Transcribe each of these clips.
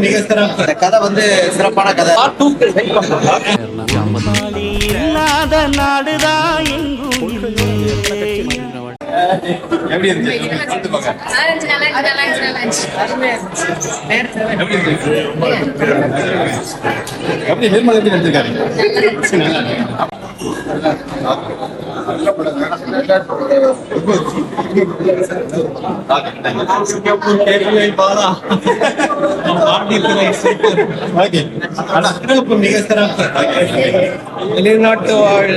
மிக கதை வந்து சிறப்பான கதை இல்லாத நாடுதான் எப்படி இருந்துச்சு எப்படி நிர்மலா எப்படி வெளிநாட்டு வாழ்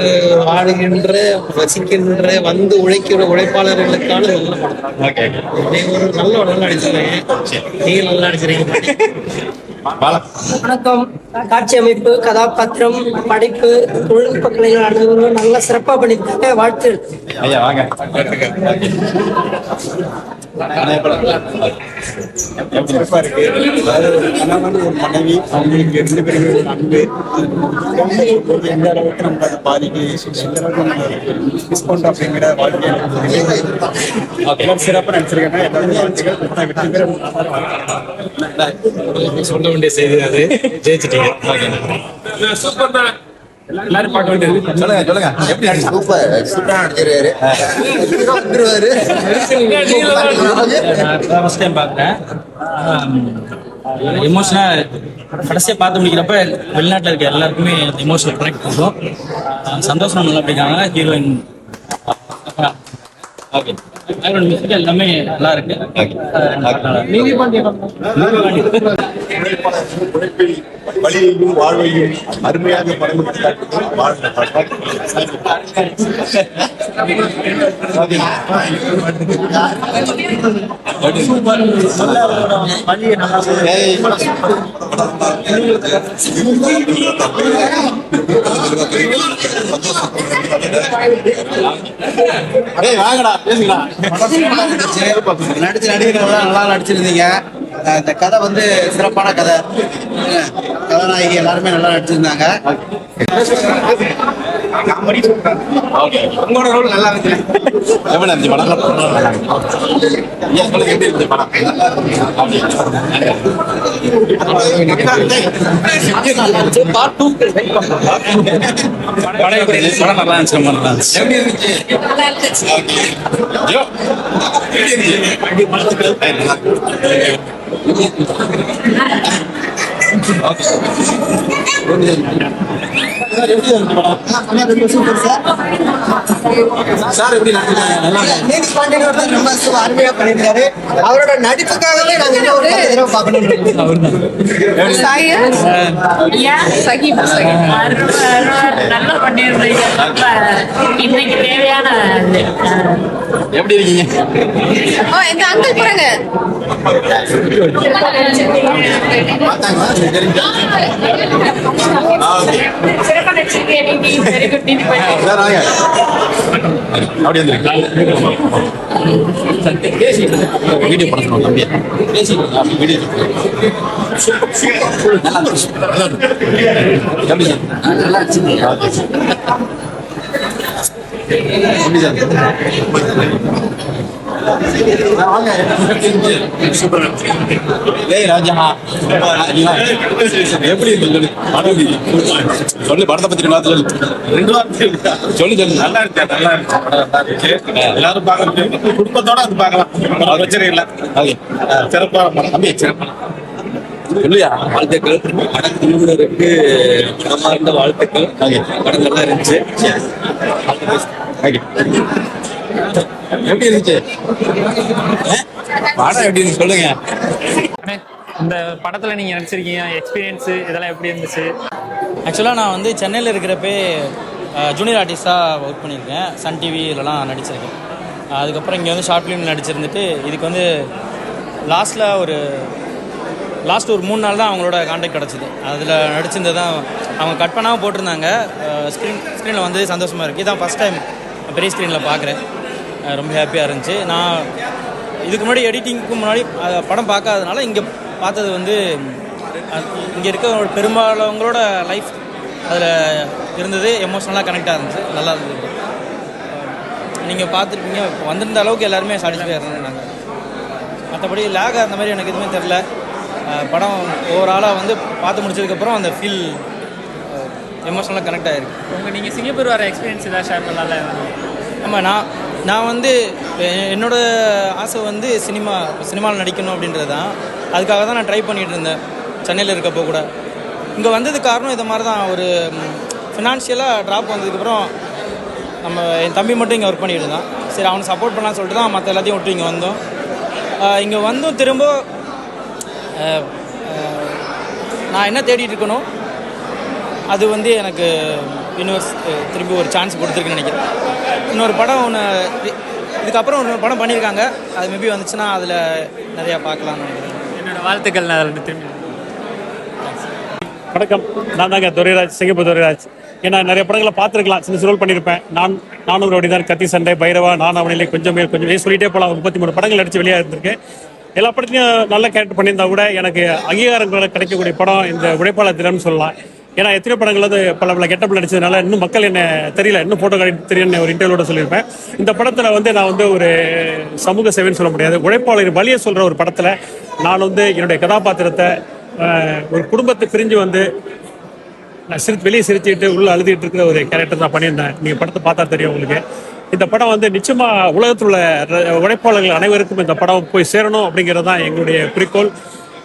வாழுகின்ற வசிக்கின்ற வந்து உழைக்கிற உழைப்பாளர்களுக்கான நல்ல படம் ஒரு நல்ல நல்லா நடிச்சிருக்கீங்க நீங்க நல்லா நடிச்சிருக்கீங்க வணக்கம். காட்சி அமைப்பு கதாபாத்திரம் படைப்பு தொழில்நுட்ப கலைஞர் அனைவரும் நல்லா சிறப்பா பண்ணியிருக்காங்க. வாழ்த்து. ஐயா வாங்க. சிறப்பா இருக்கு. அதாவது ஒரு மனைவி அவங்களுக்கு ரெண்டு பேருமே ஒரு அன்பு. இது எந்த அளவுக்கு நம்ம அதை பாதிக்கு எந்த அளவுக்கு நம்ம மிஸ் பண்றோம் அப்படிங்கிற வாழ்க்கையை சிறப்பாக நடிச்சிருக்காங்க எல்லாருமே வாழ்த்துக்கள். மொத்தம் வெற்றி பேர் சொல்ல வேண்டிய செய்தி அது ஜெயிச்சிட்டீங்க. எல்லாரும் பார்க்க வேண்டியது. சொல்லுங்க சொல்லுங்க. எப்படி சூப்பர். சூப்பரா நடிச்சிருக்காரு. ஹீரோ வந்துருவாரு நான் ஃபர்ஸ்ட் டைம் பார்க்குறேன். எமோஷனாக கடைசியாக பார்த்து முடிக்கிறப்ப வெளிநாட்டில் இருக்க எல்லாருக்குமே அந்த எமோஷனல் கனெக்ட் பண்ணுறோம் சந்தோஷம் நல்லா பண்ணிருக்காங்க ஹீரோயின் ஓகே. பேக்ரவுண்ட் மியூசிக் எல்லாமே நல்லா இருக்கு. நீதி உழைப்பில் வழியையும் வாழ்வையும் அருமையாக வாங்கடா பேசுங்கடா. நடிச்சு நடிக்கிறவங்க நல்லா நடிச்சிருந்தீங்க. இந்த கதை வந்து சிறப்பான கதை. கதாநாயகி எல்லாருமே நல்லா நடிச்சிருந்தாங்க. உங்களோட ரோல் நல்லா இருந்துச்சு எவ்வளோ இருந்துச்சு படம் ஐயா எப்படி இருந்துச்சு படம் படம் எப்படி இருந்துச்சு? படம் நல்லா இருந்துச்சு ரொம்ப நல்லா இருந்துச்சு எப்படி இருந்துச்சு சார் எப்படி ரொம்ப அருமையா பண்ணியிருக்காரு. அவரோட நடிப்புக்காகவே நாங்க இன்னும் ஒரு தடவை பார்க்கணும். சாய்? சகிப் நல்லா இன்னைக்கு தேவையான. எப்படி இருக்கீங்க? ஓ இந்த அங்கிள் பாருங்க சிறப்பாக அப்படி வீடியோ பண்ண தம்பி வீடியோ நல்லா இருந்துச்சு. நல்லா இருந்துச்சு. எப்படி சார். நல்லா எப்படி சொல்லு? படம் படத்தை பத்தி ரெண்டு சொல்லு. ரெண்டு வார்த்தை சொல்லு சொல்லு. நல்லா இருக்கு? நல்லா இருக்கு? படம் எல்லாரும் பார்க்க குடும்பத்தோட அது பார்க்கலாம். பிரச்சனை இல்லை. படம் தம்பி சிறப்பான இல்லையா வாழ்த்துக்கள். படம் திரும்புறதுக்கு மனமார்ந்த வாழ்த்துக்கள். ஓகே. படம் நல்லா இருந்துச்சு. எப்படி இருந்துச்சு? படம் எப்படி இருந்துச்சு சொல்லுங்க. அண்ணே, இந்த படத்துல நீங்க நடிச்சிருக்கீங்க எக்ஸ்பீரியன்ஸ் இதெல்லாம் எப்படி இருந்துச்சு? ஆக்சுவலாக நான் வந்து சென்னையில் இருக்கிறப்பே ஜூனியர் ஆர்டிஸ்டாக ஒர்க் பண்ணியிருக்கேன். சன் டிவி இதெல்லாம் நடிச்சிருக்கேன். அதுக்கப்புறம் இங்கே வந்து ஷார்ட் ஃபிலிம் நடிச்சிருந்துட்டு இதுக்கு வந்து லாஸ்ட்டில் ஒரு லாஸ்ட் ஒரு மூணு நாள் தான் அவங்களோட கான்டாக்ட் கிடச்சிது. அதில் நடிச்சிருந்தது தான் அவங்க கட் பண்ணாமல் போட்டிருந்தாங்க. ஸ்க்ரீன் ஸ்க்ரீனில் வந்து சந்தோஷமாக இருக்குது இதான் ஃபஸ்ட் டைம் பெரிய ஸ்க்ரீனில் பார்க்குறேன் ரொம்ப ஹாப்பியாக இருந்துச்சு. நான் இதுக்கு முன்னாடி எடிட்டிங்க்கு முன்னாடி படம் பார்க்காதனால இங்கே பார்த்தது வந்து இங்கே இருக்க ஒரு பெரும்பாலவங்களோட லைஃப் அதில் இருந்தது எமோஷ்னலாக கனெக்டாக இருந்துச்சு. நல்லா இருந்தது. நீங்கள் பார்த்துருப்பீங்க வந்திருந்த அளவுக்கு எல்லாருமே சாட்டிஸ்ஃபை இருந்தாங்க. மற்றபடி லேக் அந்த மாதிரி எனக்கு எதுவுமே தெரில படம் ஓவராலாக வந்து பார்த்து முடிச்சதுக்கப்புறம் அந்த ஃபீல் எமோஷனலாக கனெக்ட் ஆகிருக்கு உங்கள் நீங்கள் சிங்கப்பூர் வர எக்ஸ்பீரியன்ஸ் ஏதாவது ஷேர் பண்ணலாம்ல? ஆமாம் நான் நான் வந்து என்னோட ஆசை வந்து சினிமா சினிமாவில் நடிக்கணும் அப்படின்றது தான். அதுக்காக தான் நான் ட்ரை பண்ணிகிட்டு இருந்தேன். சென்னையில் இருக்கப்போ கூட. இங்கே வந்தது காரணம் இது மாதிரி தான். ஒரு ஃபினான்ஷியலாக ட்ராப் வந்ததுக்கப்புறம் நம்ம என் தம்பி மட்டும் இங்கே ஒர்க் பண்ணிட்டு இருந்தான். சரி அவனை சப்போர்ட் பண்ணலான்னு சொல்லிட்டு தான் மற்ற எல்லாத்தையும் விட்டு இங்கே வந்தோம். இங்கே வந்தும் திரும்ப நான் என்ன தேடிட்டு இருக்கணும் அது வந்து எனக்கு யூனிவர்ஸ் திரும்பி ஒரு சான்ஸ் கொடுத்துருக்குன்னு நினைக்கிறேன். இன்னொரு படம் ஒன்று இதுக்கப்புறம் ஒரு படம் பண்ணியிருக்காங்க. அது மேபி வந்துச்சுன்னா அதில் நிறையா பார்க்கலாம்னு நினைக்கிறேன். என்னோட வாழ்த்துக்கள் நான் அதில் திரும்பி வணக்கம். நான் தாங்க துரைராஜ் சிங்கப்பூர் துரைராஜ். ஏன்னா நிறைய படங்களை பார்த்துருக்கலாம். சின்ன ரோல் பண்ணியிருப்பேன். நான் நானும் அப்படி தான் கத்தி சண்டை பைரவா நான் அவனிலே கொஞ்சம் மேல் கொஞ்சம் சொல்லிட்டே போகலாம். முப்பத்தி மூணு படங்கள் நடிச்சு வெளியாக இருந்திருக்கேன் எல்லா படத்துலையும் நல்ல கேரக்டர் பண்ணியிருந்தா கூட எனக்கு அங்கீகாரங்கள் கிடைக்கக்கூடிய படம் இந்த உழைப்பாளர் தினம்னு சொல்லலாம். ஏன்னா எத்தனை படங்கள் அது பல பல கெட்டப்பில் நடிச்சதுனால இன்னும் மக்கள் என்ன தெரியல இன்னும் ஃபோட்டோ காட்டி தெரியும் ஒரு இன்டர்வியூட சொல்லியிருப்பேன். இந்த படத்தில் வந்து நான் வந்து ஒரு சமூக சேவைன்னு சொல்ல முடியாது. உழைப்பாளர் வழியை சொல்கிற ஒரு படத்தில் நான் வந்து என்னுடைய கதாபாத்திரத்தை ஒரு குடும்பத்தை பிரிஞ்சு வந்து நான் சிரித்து வெளியே சிரிச்சுட்டு உள்ள அழுதுகிட்டு இருக்கிற ஒரு கேரக்டர் தான் பண்ணியிருந்தேன். நீங்கள் படத்தை பார்த்தா தெரியும் உங்களுக்கு. இந்த படம் வந்து நிச்சயமா உலகத்தில் உள்ள உழைப்பாளர்கள் அனைவருக்கும் இந்த படம் போய் சேரணும் அப்படிங்கிறது தான் எங்களுடைய குறிக்கோள்.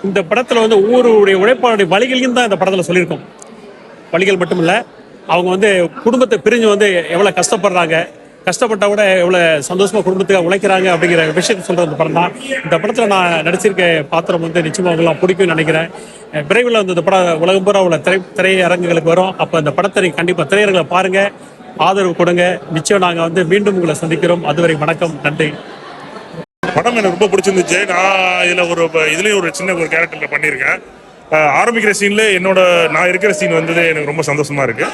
இந்த படத்தில் வந்து ஒவ்வொருடைய உழைப்பாளருடைய வழிகளையும் தான் இந்த படத்தில் சொல்லியிருக்கோம். பள்ளிகள் மட்டும் இல்லை அவங்க வந்து குடும்பத்தை பிரிஞ்சு வந்து எவ்வளோ கஷ்டப்படுறாங்க கஷ்டப்பட்ட கூட எவ்வளோ சந்தோஷமாக குடும்பத்துக்கு உழைக்கிறாங்க அப்படிங்கிற விஷயத்தை சொல்கிற அந்த படம் தான் இந்த படத்தில் நான் நடிச்சிருக்க பாத்திரம் வந்து நிச்சயமாக அவங்களாம் பிடிக்கும்னு நினைக்கிறேன். விரைவில் வந்து இந்த படம் உலகம் பூரா உள்ள திரை திரையரங்குகளுக்கு வரும். அப்போ இந்த படத்தை நீங்கள் கண்டிப்பாக திரையரங்களை பாருங்கள் ஆதரவு கொடுங்க. நிச்சயம் நாங்கள் வந்து மீண்டும் உங்களை சந்திக்கிறோம். அதுவரை வணக்கம். நன்றி. படம் எனக்கு ரொம்ப பிடிச்சிருந்துச்சு. நான் இதில் ஒரு இதுலேயும் ஒரு சின்ன ஒரு கேரக்டரில் பண்ணியிருக்கேன். ஆரம்பிக்கிற சீனில் என்னோட நான் இருக்கிற சீன் வந்தது எனக்கு ரொம்ப சந்தோஷமா இருக்கு.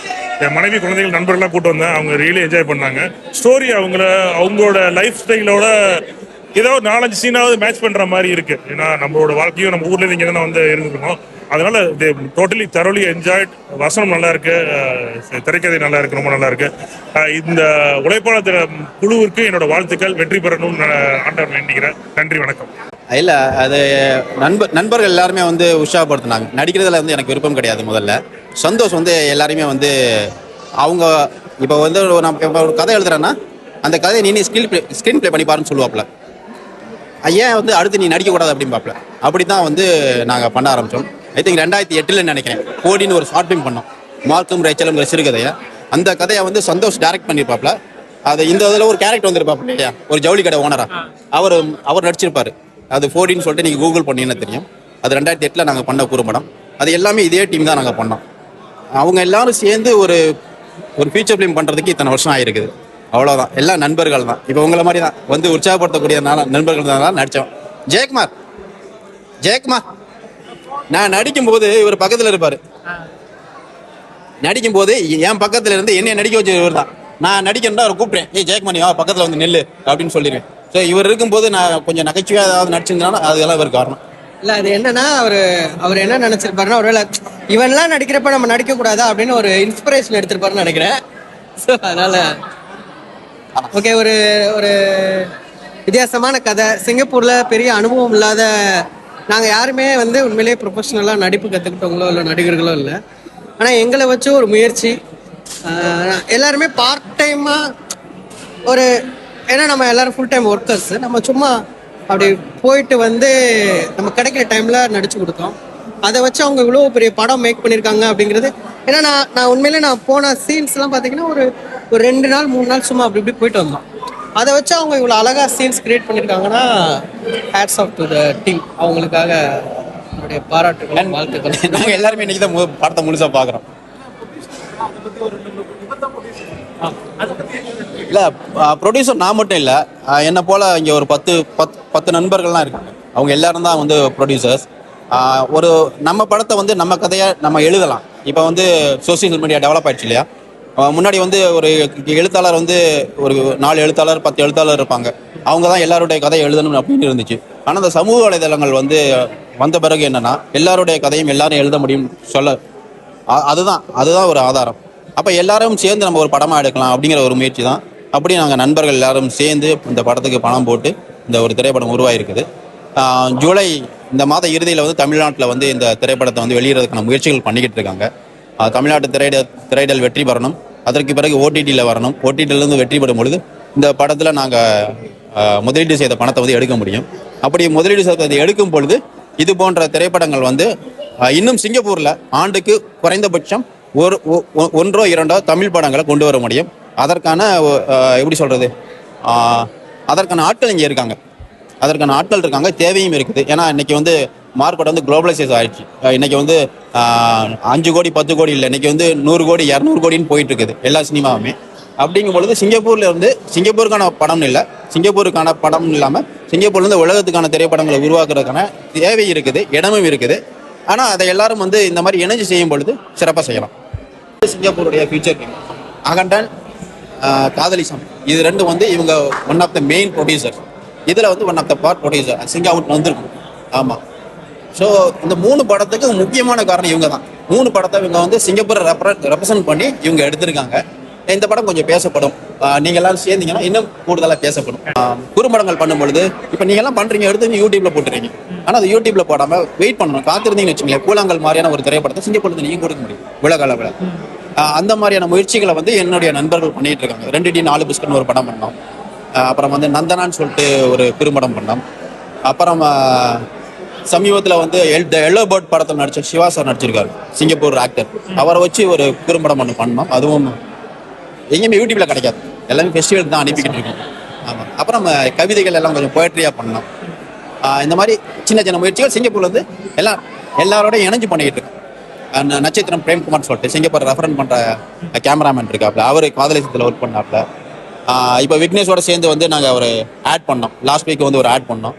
என் மனைவி குழந்தைகள் நண்பர்கள்லாம் கூட்டு வந்தேன். அவங்க ரியலி என்ஜாய் பண்ணாங்க. ஸ்டோரி அவங்கள அவங்களோட லைஃப் ஸ்டைலோட ஏதோ நாலஞ்சு சீனாவது மேட்ச் பண்ற மாதிரி இருக்கு. ஏன்னா நம்மளோட வாழ்க்கையும் நம்ம ஊர்ல இங்கே தானே வந்து இருந்துருக்கோம் அதனால டோட்டலி தரோலி என்ஜாய்ட் வசனம் நல்லா இருக்கு. திரைக்கதை நல்லா இருக்கு ரொம்ப நல்லா இருக்கு. இந்த உழைப்பாளர் குழுவிற்கு என்னோட வாழ்த்துக்கள். வெற்றி பெறணும்னு நான் ஆண்டவர் நினைக்கிறேன் நன்றி வணக்கம். இல்லை அது நண்பர் நண்பர்கள் எல்லாருமே வந்து உற்சாகப்படுத்தினாங்க. நடிக்கிறதுல வந்து எனக்கு விருப்பம் கிடையாது முதல்ல. சந்தோஷ் வந்து எல்லாருமே வந்து அவங்க இப்போ வந்து நான் நம்ம இப்போ ஒரு கதை எழுதுறேன்னா அந்த கதையை நீ ஸ்கில் ஸ்க்ரீன் ப்ளே பண்ணி பாருன்னு சொல்லுவாப்புல. ஏன் வந்து அடுத்து நீ நடிக்கக்கூடாது? அப்படின்னு பார்ப்பல அப்படி தான் வந்து நாங்கள் பண்ண ஆரம்பித்தோம் ஐ திங்க் ரெண்டாயிரத்தி எட்டில் நினைக்கிறேன். கோடின்னு ஒரு ஷார்ட் ஃபிலிம் பண்ணோம். மார்க்கும் ரேச்சலுங்கிற சிறுகதையை. அந்த கதையை வந்து சந்தோஷ் டைரக்ட் பண்ணியிருப்பாப்புல அது இந்த இதில் ஒரு கேரக்டர் வந்திருப்பாப்புல இல்லையா? ஒரு ஜவுளி கடை ஓனரா அவர் அவர் நடிச்சிருப்பாரு. அது ஃபோர்டின்னு சொல்லிட்டு நீங்கள் கூகுள் பண்ணீங்கன்னு தெரியும். அது ரெண்டாயிரத்தி எட்டில் நாங்கள் பண்ண குறும்படம் அது எல்லாமே இதே டீம் தான் நாங்கள் பண்ணோம். அவங்க எல்லாரும் சேர்ந்து ஒரு ஒரு ஃபியூச்சர் ஃபிலிம் பண்ணுறதுக்கு இத்தனை வருஷம் ஆயிருக்குது. அவ்வளோதான் எல்லாம் நண்பர்கள் தான். இப்போ உங்களை மாதிரி தான். வந்து உற்சாகப்படுத்தக்கூடிய நண்பர்கள் தான் நடித்தோம் ஜெயக்குமார். ஜெயக்குமார். நான் நடிக்கும்போது இவர் பக்கத்தில் இருப்பார். நடிக்கும்போது என் பக்கத்தில் இருந்து என்னை நடிக்க வச்ச இவர் தான் நான் நடிக்கணும்னா அவர் கூப்பிட்டேன் ஏய் ஜெயக்குமார் நீ வா பக்கத்தில் வந்து நெல் அப்படின்னு சொல்லிடுவேன். ஸோ இவர் இருக்கும்போது நான் கொஞ்சம் நகைச்சுவையாக ஏதாவது நடிச்சிருந்தாலும் அதெல்லாம் இவர் காரணம். இல்ல அது என்னன்னா அவரு அவர் என்ன நினைச்சிருப்பாருன்னா ஒருவேளை இவன்லாம் நடிக்கிறப்ப நம்ம நடிக்க கூடாதா அப்படின்னு ஒரு இன்ஸ்பிரேஷன் எடுத்திருப்பாருன்னு நினைக்கிறேன். ஸோ அதனால ஓகே ஒரு ஒரு வித்தியாசமான கதை. சிங்கப்பூர்ல பெரிய அனுபவம் இல்லாத நாங்க யாருமே வந்து உண்மையிலேயே ப்ரொஃபஷனலா நடிப்பு கத்துக்கிட்டவங்களோ இல்லை நடிகர்களோ இல்லை. ஆனா எங்களை வச்சு ஒரு முயற்சி. எல்லாருமே பார்ட் டைமா ஒரு ஏன்னா நம்ம எல்லாரும் ஃபுல் டைம் ஒர்க்கர்ஸ் நம்ம சும்மா அப்படி போயிட்டு வந்து நம்ம கிடைக்கிற டைம்ல நடிச்சு கொடுத்தோம். அதை வச்சு அவங்க இவ்வளோ பெரிய படம் மேக் பண்ணியிருக்காங்க அப்படிங்கிறது. ஏன்னா நான் நான் உண்மையிலே நான் போன சீன்ஸ்லாம் பார்த்தீங்கன்னா ஒரு ஒரு ரெண்டு நாள் மூணு நாள் சும்மா அப்படி இப்படி போயிட்டு வந்தோம். அதை வச்சு அவங்க இவ்வளோ அழகா சீன்ஸ் கிரியேட் பண்ணியிருக்காங்கன்னா hats off to the team அவங்களுக்காக என்னுடைய பாராட்டுகள் வாழ்த்துக்கள். நாங்கள் எல்லாருமே இன்னைக்கு தான் மு- படத்தை முழுசாக பார்க்குறோம். இல்லை ப்ரொடியூசர் நான் மட்டும் இல்லை. என்னை போல் இங்கே ஒரு பத்து பத் பத்து நண்பர்கள்லாம் இருக்காங்க. அவங்க எல்லாரும் தான் வந்து ப்ரொடியூசர்ஸ் ஒரு நம்ம படத்தை வந்து நம்ம கதையை நம்ம எழுதலாம். இப்போ வந்து சோசியல் மீடியா டெவலப் ஆயிடுச்சு இல்லையா? முன்னாடி வந்து ஒரு எழுத்தாளர் வந்து ஒரு நாலு எழுத்தாளர் பத்து எழுத்தாளர் இருப்பாங்க. அவங்க தான் எல்லாருடைய கதையை எழுதணும் அப்படின்னு இருந்துச்சு. ஆனால் இந்த சமூக வலைதளங்கள் வந்து வந்த பிறகு என்னென்னா எல்லாருடைய கதையும் எல்லாரும் எழுத முடியும் சொல்ல அதுதான் அதுதான் ஒரு ஆதாரம். அப்போ எல்லாரும் சேர்ந்து நம்ம ஒரு படமாக எடுக்கலாம் அப்படிங்கிற ஒரு முயற்சி தான் அப்படி நாங்கள் நண்பர்கள் எல்லாரும் சேர்ந்து இந்த படத்துக்கு பணம் போட்டு இந்த ஒரு திரைப்படம் உருவாயிருக்குது. ஜூலை இந்த மாத இறுதியில் வந்து தமிழ்நாட்டில் வந்து இந்த திரைப்படத்தை வந்து வெளியிடறதுக்கான முயற்சிகள் பண்ணிக்கிட்டு இருக்காங்க. தமிழ்நாட்டு திரையிட திரையிடல் வெற்றி பெறணும் அதற்கு பிறகு ஓடிடியில் வரணும். ஓடிடியிலேருந்து வெற்றி பெறும் பொழுது இந்த படத்தில் நாங்கள் முதலீடு செய்த பணத்தை வந்து எடுக்க முடியும். அப்படி முதலீடு செய்ததை எடுக்கும் பொழுது இது போன்ற திரைப்படங்கள் வந்து இன்னும் சிங்கப்பூரில் ஆண்டுக்கு குறைந்தபட்சம் ஒரு ஒன்றோ இரண்டோ தமிழ் படங்களை கொண்டு வர முடியும். அதற்கான எப்படி சொல்கிறது அதற்கான ஆட்கள் இங்கே இருக்காங்க. அதற்கான ஆட்கள் இருக்காங்க தேவையும் இருக்குது. ஏன்னா இன்றைக்கி வந்து மார்க்கெட் வந்து குளோபலைசேஸ் ஆயிடுச்சு. இன்றைக்கி வந்து அஞ்சு கோடி பத்து கோடி இல்லை. இன்றைக்கி வந்து நூறு கோடி இரநூறு கோடின்னு போயிட்டு இருக்குது எல்லா சினிமாவுமே. அப்படிங்கும் பொழுது சிங்கப்பூர்ல இருந்து சிங்கப்பூருக்கான படம் இல்லை. சிங்கப்பூருக்கான படம் இல்லாமல் சிங்கப்பூர்லேருந்து உலகத்துக்கான திரைப்படங்களை உருவாக்குறதுக்கான தேவை இருக்குது இடமும் இருக்குது. ஆனால் அதை எல்லாரும் வந்து இந்த மாதிரி இணைஞ்சு செய்யும் பொழுது சிறப்பாக செய்யலாம். சிங்கப்பூருடைய ஃபியூச்சர் கிங் அகண்டன் காதலி சாமி. இது ரெண்டும் வந்து இவங்க one of the main producer இதில் வந்து one of the part producer சிங்காவுட் வந்திருக்கும். ஆமாம் ஸோ இந்த மூணு படத்துக்கு முக்கியமான காரணம் இவங்க தான் மூணு படத்தை இவங்க வந்து சிங்கப்பூரை ரெப்ர ரெப்ரசன்ட் பண்ணி இவங்க எடுத்திருக்காங்க. இந்த படம் கொஞ்சம் பேசப்படும். நீங்கள் நீங்க எல்லாரும் சேர்ந்தீங்கன்னா இன்னும் கூடுதலாக பேசப்படும். ஆஹ் குறும்படங்கள் பண்ணும்பொழுது இப்போ நீங்க எல்லாம் பண்றீங்க எடுத்து நீங்க யூடியூப்ல போட்டுறீங்க. ஆனால் அது யூடியூப்ல போடாம வெயிட் பண்ணணும். காத்திருந்தீங்கன்னு வச்சுங்களேன் கூழாங்கல் மாதிரியான ஒரு திரைப்படத்தை சிங்கப்பூர்ல நீங்க கொடுக்க முடியும். உலக அளவில். அந்த மாதிரியான முயற்சிகளை வந்து என்னுடைய நண்பர்கள் பண்ணிட்டு இருக்காங்க. ரெண்டு டி நாலு பிஸ்கட்னு ஒரு படம் பண்ணோம். அப்புறம் வந்து நந்தனான்னு சொல்லிட்டு ஒரு குறும்படம் பண்ணோம். அப்புறம் சமீபத்தில் வந்து எல் த எல்லோ பேர்ட் படத்தில் நடித்த சிவா சார் நடிச்சிருக்காரு. சிங்கப்பூர் ஆக்டர் அவரை வச்சு ஒரு குறும்படம் ஒன்று பண்ணோம். அதுவும் எங்கேயுமே யூடியூப்பில் கிடைக்காது. எல்லாமே ஃபெஸ்டிவல் தான் அனுப்பிக்கிட்டு இருக்கோம். ஆமாம் அப்புறம் நம்ம கவிதைகள் எல்லாம் கொஞ்சம் போய்ட்ரியாக பண்ணோம். இந்த மாதிரி சின்ன சின்ன முயற்சிகள் சிங்கப்பூர்லேருந்து எல்லாம் எல்லாரோடையும் இணைஞ்சு பண்ணிக்கிட்டு இருக்கோம். நட்சத்திரம் பிரேம்குமார் சொல்லிட்டு சிங்கப்பூர் ரெஃபரன் பண்ணுற கேமராமேன் இருக்காப்புல அவர் காதலிசத்தில் ஒர்க் பண்ணாப்புல இப்போ விக்னேஷோட சேர்ந்து வந்து நாங்கள் ஒரு ஆட் பண்ணோம். லாஸ்ட் வீக் வந்து ஒரு ஆட் பண்ணோம்.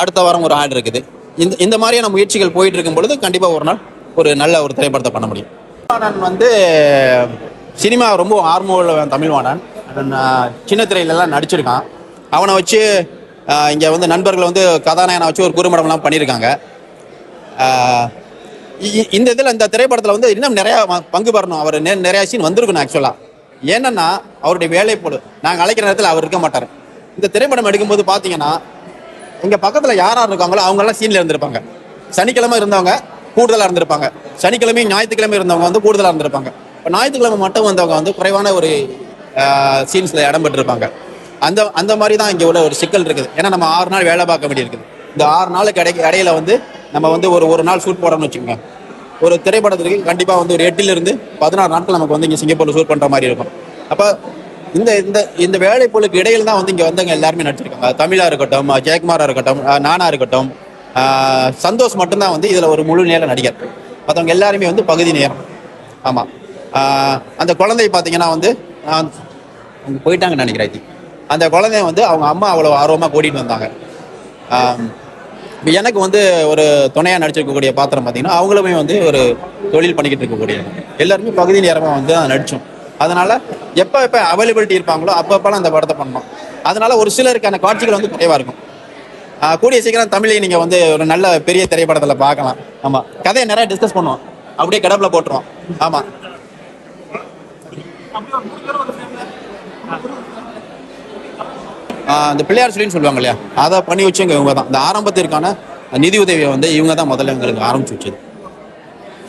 அடுத்த வாரம் ஒரு ஆட் இருக்குது. இந்த இந்த மாதிரியான முயற்சிகள் போயிட்டு இருக்கும் பொழுது கண்டிப்பாக ஒரு நாள் ஒரு நல்ல ஒரு திரைப்படத்தை பண்ண முடியும். நான் வந்து சினிமா ரொம்ப ஆர்வம் உள்ளவன் தமிழ்வாணன். சின்ன திரையிலலாம் நடிச்சிருக்கான். அவனை வச்சு இங்கே வந்து நண்பர்கள் வந்து கதாநாயகனை வச்சு ஒரு குறும்படம்லாம் பண்ணியிருக்காங்க இந்த இதில் இந்த திரைப்படத்தில் வந்து இன்னும் நிறையா பங்கு பெறணும். அவர் நிறையா சீன் வந்திருக்கணும் ஆக்சுவலாக ஏன்னா அவருடைய வேலை நாங்கள் அழைக்கிற நேரத்தில் அவர் இருக்க மாட்டார். இந்த திரைப்படம் எடுக்கும்போது பார்த்தீங்கன்னா இங்க பக்கத்தில் யார் யார் இருக்காங்களோ அவங்கெல்லாம் சீனில் இருந்திருப்பாங்க. சனிக்கிழமை இருந்தவங்க கூடுதலாக இருந்திருப்பாங்க. சனிக்கிழமை ஞாயிற்றுக்கிழமை இருந்தவங்க வந்து கூடுதலாக இருந்திருப்பாங்க. இப்போ ஞாயிற்றுக்கிழமை மட்டும் வந்தவங்க வந்து குறைவான ஒரு சீன்ஸில் இடம்பெற்றிருப்பாங்க அந்த அந்த மாதிரி தான் இங்கே உள்ள ஒரு சிக்கல் இருக்குது. ஏன்னா நம்ம ஆறு நாள் வேலை பார்க்க வேண்டியிருக்குது. இந்த ஆறு நாளுக்கு இடை இடையில வந்து நம்ம வந்து ஒரு ஒரு நாள் ஷூட் போடணும்னு வச்சுக்கோங்க. ஒரு திரைப்படத்திற்கு கண்டிப்பாக வந்து ஒரு எட்டிலிருந்து பதினாறு நாட்கள் நமக்கு வந்து இங்கே சிங்கப்பூரில் ஷூட் பண்ணுற மாதிரி இருக்கும். அப்போ இந்த இந்த இந்த வேலைப்பொழுக்கு இடையில தான் வந்து இங்கே வந்தவங்க எல்லாருமே நடிச்சிருக்காங்க. தமிழாக இருக்கட்டும் ஜெயக்குமாராக இருக்கட்டும் நானா இருக்கட்டும் சந்தோஷ் மட்டும்தான் வந்து இதில் ஒரு முழு நேர நடிகர். மற்றவங்க எல்லாருமே வந்து பகுதி நேரம். ஆமாம் அந்த குழந்தை பார்த்தீங்கன்னா வந்து அவங்க போயிட்டாங்கன்னு நினைக்கிறேன் அந்த குழந்தைய வந்து அவங்க அம்மா அவ்வளோ ஆர்வமாக கூட்டிகிட்டு வந்தாங்க. இப்போ எனக்கு வந்து ஒரு துணையாக நடிச்சிருக்கக்கூடிய பாத்திரம் பார்த்தீங்கன்னா அவங்களுமே வந்து ஒரு தொழில் பண்ணிக்கிட்டு இருக்கக்கூடிய எல்லாருமே பகுதி நேரமாக வந்து நடித்தோம் அதனால எப்போ எப்போ அவைலபிலிட்டி இருப்பாங்களோ அப்பப்பெல்லாம் அந்த படத்தை பண்ணோம் அதனால ஒரு சிலருக்கான காட்சிகள் வந்து குறைவாக இருக்கும். கூடிய சீக்கிரம் தமிழை நீங்கள் வந்து ஒரு நல்ல பெரிய திரைப்படத்தில் பார்க்கலாம். ஆமாம் கதையை நிறையா டிஸ்கஸ் பண்ணுவோம். அப்படியே கிடப்புல போட்டுருவோம். ஆமாம் அந்த இந்த பிள்ளையார் சொல்லின்னு சொல்லுவாங்க இல்லையா? அதை பண்ணி வச்சவங்க இவங்க தான். இந்த ஆரம்பத்திற்கான நிதி உதவியை வந்து இவங்க தான் முதல்ல எங்களுக்கு ஆரம்பிச்சு வச்சது.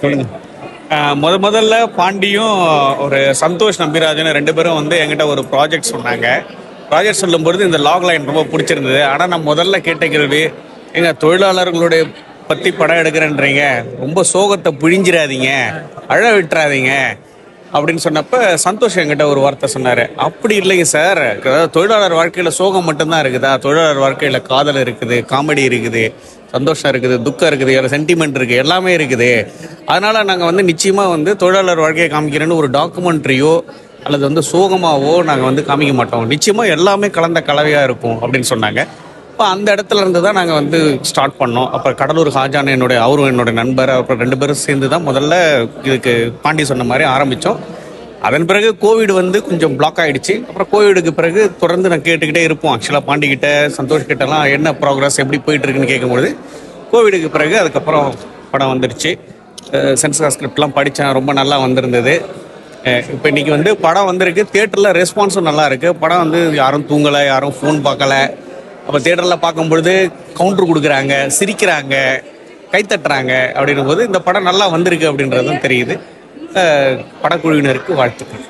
சொல்லுங்க. முத முதல்ல பாண்டியும் ஒரு சந்தோஷ் நம்பிராஜன் ரெண்டு பேரும் வந்து எங்கிட்ட ஒரு ப்ராஜெக்ட் சொன்னாங்க. ப்ராஜெக்ட் சொல்லும்பொழுது இந்த லாக் லைன் ரொம்ப பிடிச்சிருந்தது. ஆனால் நான் முதல்ல கேட்ட கேள்வி எங்க தொழிலாளர்களுடைய பற்றி படம் எடுக்கிறேன்றீங்க. ரொம்ப சோகத்தை பிழிஞ்சிடாதீங்க. அழ விட்டுறாதீங்க. அப்படின்னு சொன்னப்ப சந்தோஷ் என்கிட்ட ஒரு வார்த்தை சொன்னார். அப்படி இல்லைங்க சார். தொழிலாளர் வாழ்க்கையில் சோகம் மட்டும்தான் இருக்குதா? தொழிலாளர் வாழ்க்கையில் காதல் இருக்குது காமெடி இருக்குது சந்தோஷம் இருக்குது துக்கம் இருக்குது சென்டிமெண்ட் இருக்குது எல்லாமே இருக்குது. அதனால் நாங்கள் வந்து நிச்சயமாக வந்து தொழிலாளர் வாழ்க்கையை காமிக்கிறேன்னு ஒரு டாக்குமெண்ட்ரியோ அல்லது வந்து சோகமாவோ நாங்கள் வந்து காமிக்க மாட்டோம். நிச்சயமாக எல்லாமே கலந்த கலவையாக இருக்கும் அப்படின்னு சொன்னாங்க. இப்போ அந்த இடத்துல இருந்து தான் நாங்கள் வந்து ஸ்டார்ட் பண்ணோம். அப்புறம் கடலூர் ஹாஜான் என்னுடைய அவரும் என்னுடைய நண்பர் அப்புறம் ரெண்டு பேரும் சேர்ந்து தான் முதல்ல இதுக்கு பாண்டி சொன்ன மாதிரி ஆரம்பித்தோம் அதன் பிறகு கோவிட் வந்து கொஞ்சம் பிளாக் ஆகிடுச்சு அப்புறம் கோவிடுக்கு பிறகு தொடர்ந்து நான் கேட்டுக்கிட்டே இருப்போம். ஆக்சுவலாக பாண்டி கிட்ட சந்தோஷ் கிட்டலாம் என்ன ப்ராக்ரஸ் எப்படி போயிட்டு இருக்குன்னு கேட்கும்பொழுது கோவிடுக்கு பிறகு அதுக்கப்புறம் படம் வந்துடுச்சு சென்சார் ஸ்கிரிப்ட்லாம் படித்தேன் ரொம்ப நல்லா வந்திருந்தது. இப்போ இன்றைக்கி வந்து படம் வந்திருக்கு. தேட்டரில் ரெஸ்பான்ஸும் நல்லா இருக்குது படம் வந்து யாரும் தூங்கலை யாரும் ஃபோன் பார்க்கல. அப்போ தேட்டரில் பார்க்கும்பொழுது கவுண்டர் கொடுக்குறாங்க சிரிக்கிறாங்க கைத்தட்டுறாங்க அப்படின்னும் போது இந்த படம் நல்லா வந்திருக்கு அப்படின்றதும் தெரியுது. படக்குழுவினருக்கு வாழ்த்துக்கள்.